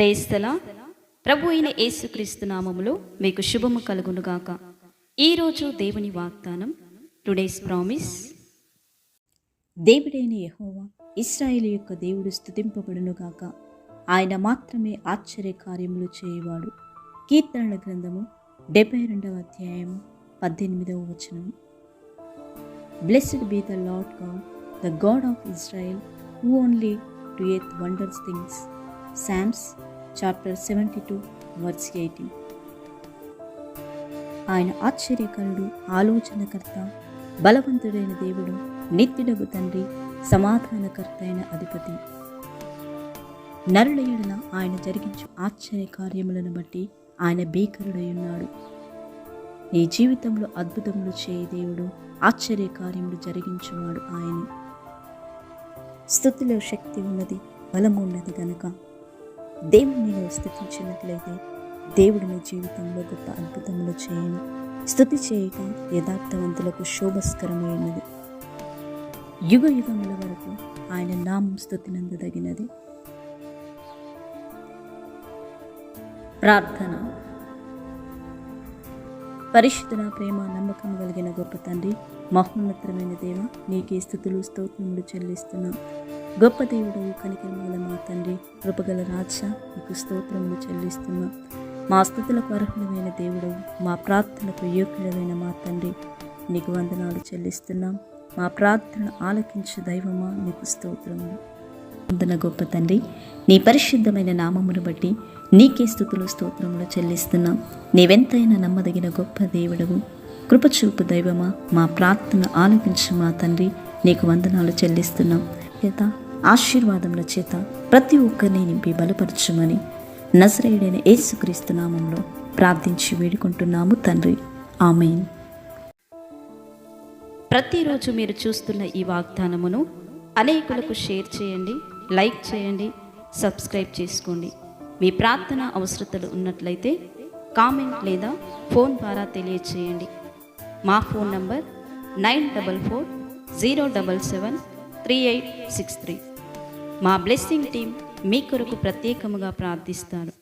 ప్రేస్తలా ప్రభు అయిన యేసుక్రీస్తు నామములో మీకు శుభము కలుగునుగాక. ఈరోజు దేవుని వాగ్దానం టుడేస్ ప్రామిస్. దేవుడైన యహోవా ఇస్రాయేల్ యొక్క దేవుడు స్థుతింపబడునుగాక ఆయన మాత్రమే ఆశ్చర్య కార్యములు చేయవాడు. కీర్తనల గ్రంథము డెబ్బై రెండవ అధ్యాయము పద్దెనిమిదవ వచనం. Blessed be the Lord God the God of Israel who only create wonders things Psalms chapter seventy two verse eighteen ఆయన ఆశ్చర్యకరుడు ఆలోచనకర్త బలవంతుడైన దేవుడు నిత్యుడగు తండ్రి సమాధానకర్త అయిన అధిపతి. నరుల ఆయన జరిగించు ఆశ్చర్య కార్యములను బట్టి ఆయన భీకరుడై ఉన్నాడు నీ జీవితంలో అద్భుతములు చేయి దేవుడు ఆశ్చర్య కార్యములు జరిగించువాడు ఆయన. స్థుతిలో శక్తి ఉన్నది బలము ఉన్నది దేవుని నువ్వు స్థుతించినట్లయితే దేవుడు నీ జీవితంలో గొప్ప అద్భుతములు చేయను. స్థుతి చేయటం యథార్థవంతులకు శోభస్కరమైనది. యుగ యుగముల వరకు ఆయన నామం స్థుతినందదగినది. ప్రార్థన. పరిశుద్ధన ప్రేమ నమ్మకం కలిగిన గొప్ప తండ్రి మహోన్నతమైన దేవ నీకే స్థుతులు స్తోత్రములు చెల్లిస్తున్నాం. గొప్ప దేవుడు కనికరముల మా తండ్రి కృపగల రాజా నీకు స్తోత్రములు చెల్లిస్తున్నాం. మా స్థుతులకు అర్హులమైన దేవుడు మా ప్రార్థనకు యోగ్యుడమైన మా తండ్రి నీకు వందనాలు చెల్లిస్తున్నాం. మా ప్రార్థన ఆలకించు దైవమా నీకు స్తోత్రము వందన గొప్ప తండ్రి నీ పరిశుద్ధమైన నామమును బట్టి నీకే స్థుతులు స్తోత్రములు చెల్లిస్తున్నాం. నీవెంతైనా నమ్మదగిన గొప్ప దేవుడవు. కృపచూపు దైవమా మా ప్రార్థన ఆలకించు మా తండ్రి నీకు వందనాలు చెల్లిస్తున్నాం. చేత ఆశీర్వాదముల చేత ప్రతి ఒక్కరిని నింపి బలపరచమని నజరేయుడైన యేసుక్రీస్తు నామంలో ప్రార్థించి వేడుకుంటున్నాము తండ్రి. ఆమెన్. ప్రతిరోజు మీరు చూస్తున్న ఈ వాగ్దానమును అనేకులకు షేర్ చేయండి లైక్ చేయండి సబ్స్క్రైబ్ చేసుకోండి. మీ ప్రార్థన అవసరతలు ఉన్నట్లయితే కామెంట్ లేదా ఫోన్ ద్వారా తెలియచేయండి. మా phone number nine double four zero double seven three eight six three. మా బ్లెస్సింగ్ టీం మీ కొరకు ప్రత్యేకముగా ప్రార్థిస్తారు.